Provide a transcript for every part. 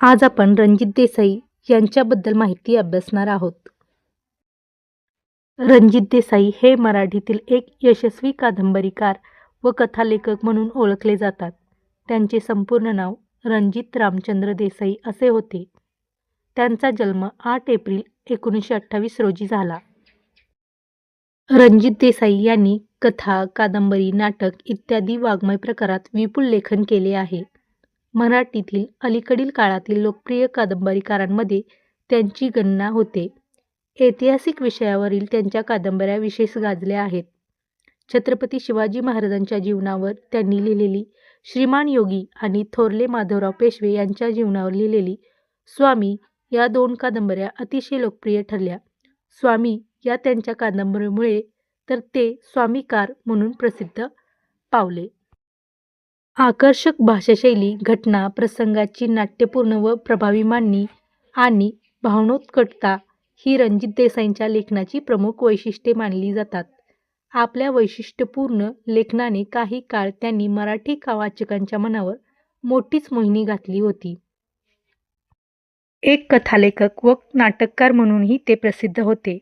आज आपण रणजित देसाई यांच्याबद्दल माहिती अभ्यासणार आहोत. रणजित देसाई हे मराठीतील एक यशस्वी कादंबरीकार व कथालेखक म्हणून ओळखले जातात. त्यांचे संपूर्ण नाव रणजित रामचंद्र देसाई असे होते. त्यांचा जन्म आठ एप्रिल एकोणीसशे अठ्ठावीस रोजी झाला. रणजित देसाई यांनी कथा कादंबरी नाटक इत्यादी वाङ्मय प्रकारात विपुल लेखन केले आहे. मराठीतील अलीकडील काळातील लोकप्रिय कादंबरीकारांमध्ये त्यांची गणना होते. ऐतिहासिक विषयावरील त्यांच्या कादंबऱ्या विशेष गाजल्या आहेत. छत्रपती शिवाजी महाराजांच्या जीवनावर त्यांनी लिहिलेली श्रीमान योगी आणि थोरले माधवराव पेशवे यांच्या जीवनावर लिहिलेली स्वामी या दोन कादंबऱ्या अतिशय लोकप्रिय ठरल्या. स्वामी या त्यांच्या कादंबरीमुळे तर ते स्वामीकार म्हणून प्रसिद्ध पावले. आकर्षक भाषाशैली घटना प्रसंगाची नाट्यपूर्ण व प्रभावी मांडणी आणि भावनोत्कटता ही रणजित देसाईंच्या लेखनाची प्रमुख वैशिष्ट्ये मानली जातात. आपल्या वैशिष्ट्यपूर्ण लेखनाने काही काळ त्यांनी मराठी का वाचकांच्या मनावर मोठीच मोहिनी घातली होती. एक कथालेखक व नाटककार म्हणूनही ते प्रसिद्ध होते.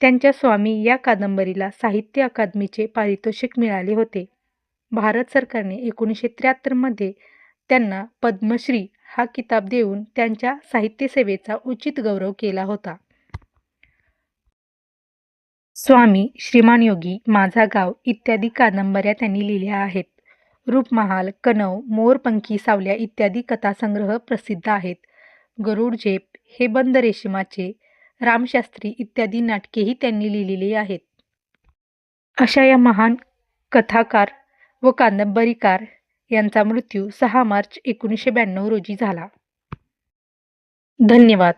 त्यांच्या स्वामी या कादंबरीला साहित्य अकादमीचे पारितोषिक मिळाले होते. भारत सरकारने एकोणीसशे त्र्याहत्तरमध्ये त्यांना पद्मश्री हा किताब देऊन त्यांच्या साहित्यसेवेचा उचित गौरव केला होता. स्वामी श्रीमान योगी माझा गाव इत्यादी कादंबऱ्या त्यांनी लिहिल्या आहेत. रूपमहाल कणव मोरपंखी सावल्या इत्यादी कथासंग्रह प्रसिद्ध आहेत. गरुड झेप हे बंद रेशमाचे रामशास्त्री इत्यादी नाटकेही त्यांनी लिहिलेली आहेत. अशा या महान कथाकार व कादंबरीकार यांचा मृत्यू सहा मार्च एकोणीसशे ब्याण्णव रोजी झाला. धन्यवाद.